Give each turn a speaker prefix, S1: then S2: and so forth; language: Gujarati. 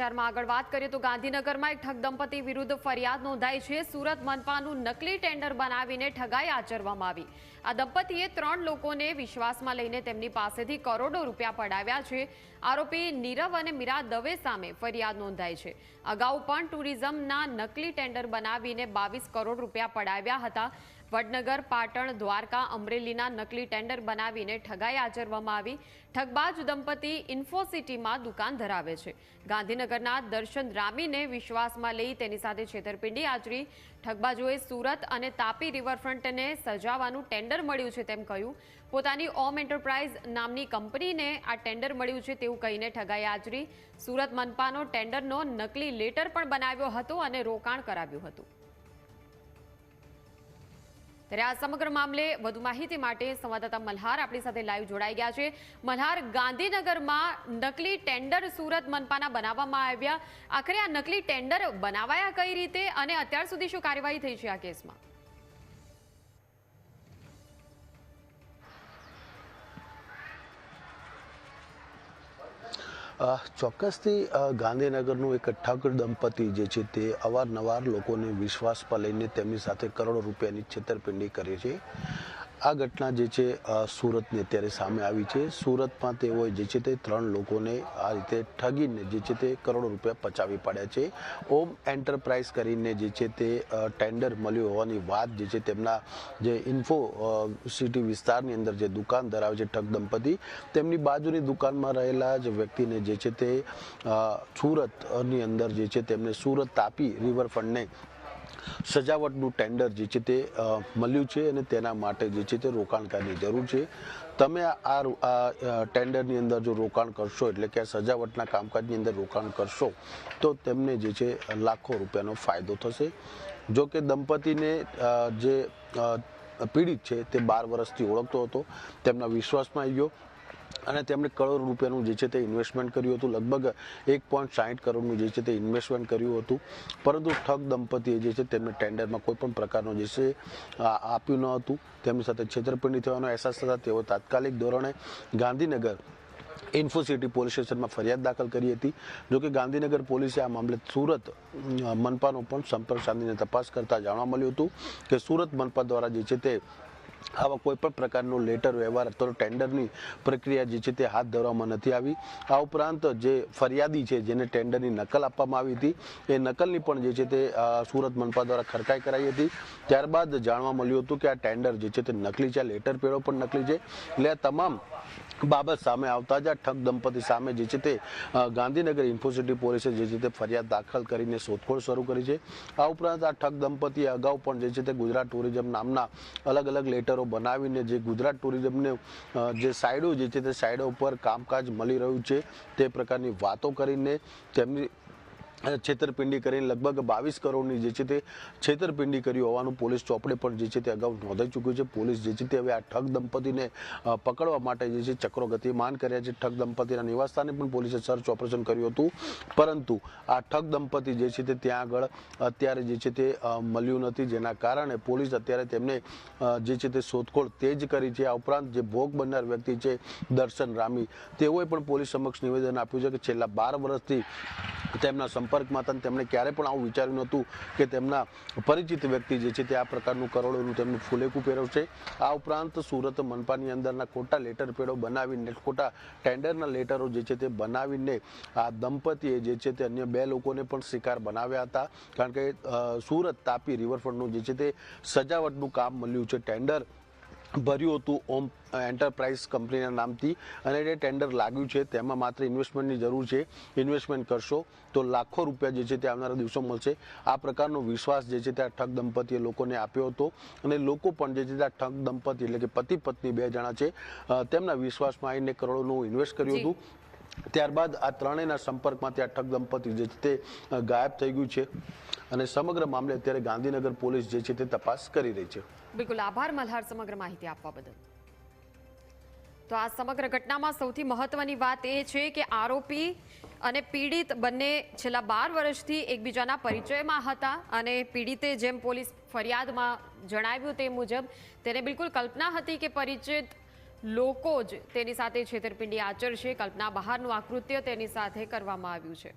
S1: સમાચારમાં આગળ વાત કરીએ તો ગાંધીનગરમાં એક ઠગ દંપતી વિરુદ્ધ ફરિયાદ નોંધાઈ છે. સુરત મનપાનું નકલી ટેન્ડર બનાવીને ઠગાઈ આચરવામાં આવી. આ દંપતીએ ત્રણ લોકોને વિશ્વાસમાં લઈને તેમની પાસેથી કરોડો રૂપિયા પડાવ્યા છે. આરોપી નીરવ અને મીરા દવે સામે ફરિયાદ નોંધાઈ છે. અગાઉ પણ ટુરિઝમના નકલી ટેન્ડર બનાવીને બાવીસ કરોડ રૂપિયા પડાવ્યા હતા. વડનગર, પાટણ, દ્વારકા, અમરેલીના નકલી ટેન્ડર બનાવીને ઠગાઈ આચરવામાં આવી. ઠગબાજ દંપતી ઇન્ફોસિટીમાં દુકાન ધરાવે છે. ગાંધીનગરના દર્શન રામીને વિશ્વાસમાં લઈ તેની સાથે છેતરપિંડી આચરી. ઠગબાજોએ સુરત અને તાપી રિવરફ્રન્ટને સજાવવાનું ટેન્ડર મળ્યું છે તેમ કહ્યું. પોતાની ઓમ એન્ટરપ્રાઇઝ નામની કંપનીને આ ટેન્ડર મળ્યું છે તેવું કહીને ઠગાઈ આચરી. સુરત મનપાનો ટેન્ડરનો નકલી લેટર પણ બનાવ્યો હતો અને રોકાણ કરાવ્યું હતું. ત્યારે આ સમગ્ર મામલે વધુ માહિતી માટે સંવાદદાતા મલ્હાર આપણી સાથે લાઈવ જોડાઈ ગયા છે. મલ્હાર, ગાંધીનગરમાં નકલી ટેન્ડર સુરત મનપાના બનાવવામાં આવ્યા. આખરે આ નકલી ટેન્ડર બનાવાયા કઈ રીતે અને અત્યાર સુધી શું કાર્યવાહી થઈ છે આ કેસમાં?
S2: ચોક્કસથી ગાંધીનગરનું એક ઠગ દંપતી જે છે તે અવારનવાર લોકોને વિશ્વાસ પર લઈને તેમની સાથે કરોડો રૂપિયાની છેતરપિંડી કરે છે. આ ઘટના જે છે સુરતની અત્યારે સામે આવી છે. સુરતમાં તેઓએ જે છે તે ત્રણ લોકોને આ રીતે ઠગીને જે છે તે કરોડો રૂપિયા પચાવી પાડ્યા છે. ઓમ એન્ટરપ્રાઇઝ કરીને જે છે તે ટેન્ડર મળ્યું હોવાની વાત જે છે તેમના જે ઇન્ફો સિટી વિસ્તારની અંદર જે દુકાન ધરાવે છે ઠગ દંપતી, તેમની બાજુની દુકાનમાં રહેલા જ વ્યક્તિને જે છે તે સુરતની અંદર જે છે તેમને સુરત તાપી રિવરફ્રન્ટને સજાવટનું ટેન્ડર જે છે તે મળ્યું છે અને તેના માટે જે છે તે રોકાણકારની જરૂર છે. તમે આ ટેન્ડરની અંદર જો રોકાણ કરશો, એટલે કે સજાવટના કામકાજની અંદર રોકાણ કરશો, તો તેમને જે છે, લાખો રૂપિયાનો ફાયદો થશે. જો કે દંપતીને જે પીડિત છે તે બાર વર્ષથી ઓળખતો હતો, તેમના વિશ્વાસમાં આવી ગયો અને તેમણે કરોડ રૂપિયાનું જે છે તે ઇન્વેસ્ટમેન્ટ કર્યું હતું, લગભગ એક પોઈન્ટ સાહીઠ કરોડનું જે છે તે ઇન્વેસ્ટમેન્ટ કર્યું હતું. પરંતુ ઠગ દંપતીએ જે છે તેમને ટેન્ડરમાં કોઈ પણ પ્રકારનું જે છે આપ્યું ન હતું. તેમની સાથે છેતરપિંડી થવાનો અહેસાસ થતા તેઓ તાત્કાલિક ધોરણે ગાંધીનગર ઇન્ફોસિટી પોલીસ સ્ટેશનમાં ફરિયાદ દાખલ કરી હતી. જોકે ગાંધીનગર પોલીસે આ મામલે સુરત મનપાનો પણ સંપર્ક સાધીને તપાસ કરતા જાણવા મળ્યું હતું કે સુરત મનપા દ્વારા જે છે તે આવા કોઈ પણ પ્રકારનો લેટર, વ્યવહાર અથવા ટેન્ડરની પ્રક્રિયા જે છે તે હાથ ધરવામાં નથી આવી. આ ઉપરાંત જે ફરિયાદી છે જેને ટેન્ડરની નકલ આપવામાં આવી હતી, એ નકલની પણ જે છે તે સુરત મનપા દ્વારા ખરકાઈ કરાઈ હતી. ત્યારબાદ જાણવા મળ્યું હતું કે આ ટેન્ડર જે છે તે નકલી છે લેટર પેડો પણ નકલી છે. એટલે આ તમામ બાબત સામે આવતા જ આ ઠગ દંપતી સામે જે છે તે ગાંધીનગર ઇન્ફોસિટી પોલીસે જે છે તે ફરિયાદ દાખલ કરીને શોધખોળ શરૂ કરી છે. આ ઉપરાંત આ ઠગ દંપતીએ અગાઉ પણ જે છે તે ગુજરાત ટુરિઝમ નામના અલગ અલગ લેટરો બનાવીને જે ગુજરાત ટુરિઝમને જે સાઇડો જે છે તે સાઇડો ઉપર કામકાજ મળી રહ્યું છે તે પ્રકારની વાતો કરીને તેમની છેતરપિંડી કરીને લગભગ બાવીસ કરોડની જે છે તે છેતરપિંડી કરી હોવાનું પોલીસ ચોપડે પણ જે છે તે અગાઉ નોંધાઈ ચૂક્યું છે. પોલીસ જે છે તે હવે આ ઠગ દંપતીને પકડવા માટે જે છે ચક્રો ગતિમાન કર્યા છે. ઠગ દંપતીના નિવાસસ્થાને પણ પોલીસે સર્ચ ઓપરેશન કર્યું હતું. પરંતુ આ ઠગ દંપતી જે છે તે ત્યાં આગળ અત્યારે જે છે તે મળ્યું નથી. જેના કારણે પોલીસ અત્યારે તેમને જે છે તે શોધખોળ તેજ કરી છે. આ ઉપરાંત જે ભોગ બનનાર વ્યક્તિ છે દર્શન રામી, તેઓએ પણ પોલીસ સમક્ષ નિવેદન આપ્યું છે કે છેલ્લા બાર વર્ષથી તેમના સંપર્કમાં હતા તેમણે ક્યારે પણ આવું વિચાર્યું નહોતું કે તેમના પરિચિત વ્યક્તિ જે છે તે આ પ્રકારનું કરોડોનું તેમનું ફુલેકું પહેરવશે. આ ઉપરાંત સુરત મનપાની અંદરના ખોટા લેટર પેડો બનાવીને, ખોટા ટેન્ડરના લેટરો જે છે તે બનાવીને આ દંપતીએ જે છે તે અન્ય બે લોકોને પણ શિકાર બનાવ્યા હતા. કારણ કે સુરત તાપી રિવરફ્રન્ટનું જે છે તે સજાવટનું કામ મળ્યું છે ટેન્ડર ભર્યું હતું ઓમ એન્ટરપ્રાઇઝ કંપનીના નામથી અને જે ટેન્ડર લાગ્યું છે. તેમાં માત્ર ઇન્વેસ્ટમેન્ટની જરૂર છે. ઇન્વેસ્ટમેન્ટ કરશો તો લાખો રૂપિયા જે છે તે આવનારા દિવસો મળશે. આ પ્રકારનો વિશ્વાસ જે છે તે આ ઠગ દંપતીએ લોકોને આપ્યો હતો અને લોકો પણ જે છે તે આ ઠગ દંપતી એટલે કે પતિ પત્ની બે જણા છે તેમના વિશ્વાસમાં આવીને કરોડોનું ઇન્વેસ્ટ કર્યું હતું. ત્યારબાદ આ ત્રણેયના સંપર્કમાંથી આ ઠગ દંપતી જે છે તે ગાયબ થઈ ગયું છે. અને સમગ્ર મામલે અત્યારે ગાંધીનગર પોલીસ જે છે તે તપાસ કરી રહી છે.
S1: બિલકુલ આભાર મલ્હાર સમગ્ર માહિતી આપવા બદલ. તો આ સમગ્ર ઘટનામાં સૌથી મહત્વની વાત એ છે કે આરોપી અને પીડિત બંને છેલ્લા બાર વર્ષથી એકબીજાના પરિચયમાં હતા અને પીડિતે જેમ પોલીસ ફરિયાદમાં જણાવ્યું તે મુજબ તેને બિલકુલ કલ્પના હતી કે પરિચિત લોકો જ તેની સાથે છેતરપિંડી આચરશે. કલ્પના બહારનું આકૃત્ય તેની સાથે કરવામાં આવ્યું છે.